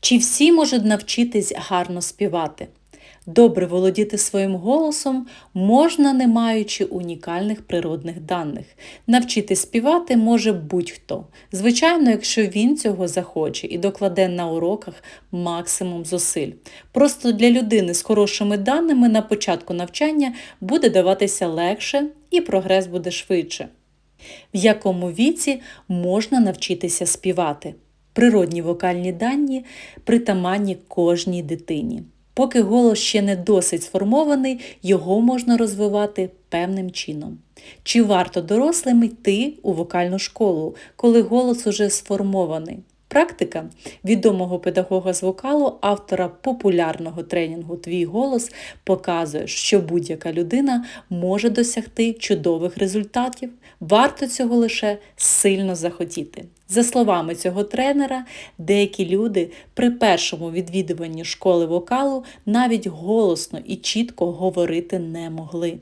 Чи всі можуть навчитись гарно співати? Добре володіти своїм голосом можна, не маючи унікальних природних даних. Навчити співати може будь-хто. Звичайно, якщо він цього захоче і докладе на уроках максимум зусиль. Просто для людини з хорошими даними на початку навчання буде даватися легше і прогрес буде швидше. В якому віці можна навчитися співати? Природні вокальні дані притаманні кожній дитині. Поки голос ще не досить сформований, його можна розвивати певним чином. Чи варто дорослим йти у вокальну школу, коли голос уже сформований? Практика відомого педагога з вокалу, автора популярного тренінгу Твій голос показує, що будь-яка людина може досягти чудових результатів. Варто цього лише сильно захотіти. За словами цього тренера, деякі люди при першому відвідуванні школи вокалу навіть голосно і чітко говорити не могли.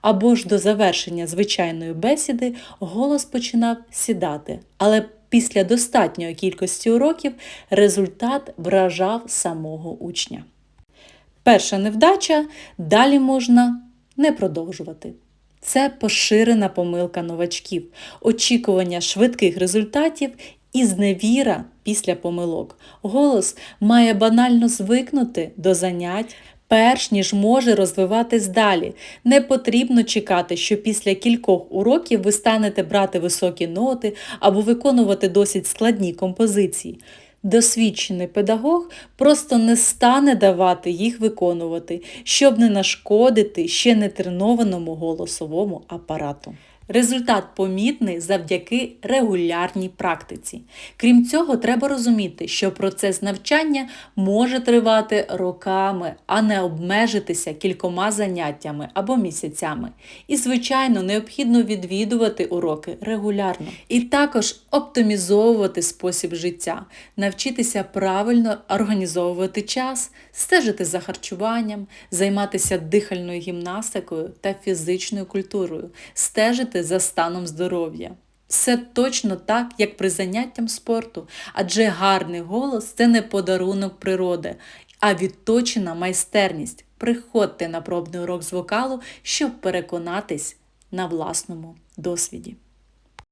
Або ж до завершення звичайної бесіди голос починав сідати, але після достатньої кількості уроків результат вражав самого учня. Перша невдача далі можна не продовжувати. Це поширена помилка новачків, очікування швидких результатів і зневіра після помилок. Голос має банально звикнути до занять. Перш ніж може розвиватись далі. Не потрібно чекати, що після кількох уроків ви станете брати високі ноти або виконувати досить складні композиції. Досвідчений педагог просто не стане давати їх виконувати, щоб не нашкодити ще не тренованому голосовому апарату. Результат помітний завдяки регулярній практиці. Крім цього, треба розуміти, що процес навчання може тривати роками, а не обмежитися кількома заняттями або місяцями. І, звичайно, необхідно відвідувати уроки регулярно. І також оптимізовувати спосіб життя, навчитися правильно організовувати час, стежити за харчуванням, займатися дихальною гімнастикою та фізичною культурою, стежити за станом здоров'я. Все точно так, як при заняттям спорту, адже гарний голос це не подарунок природи, а відточена майстерність. Приходьте на пробний урок з вокалу, щоб переконатись на власному досвіді.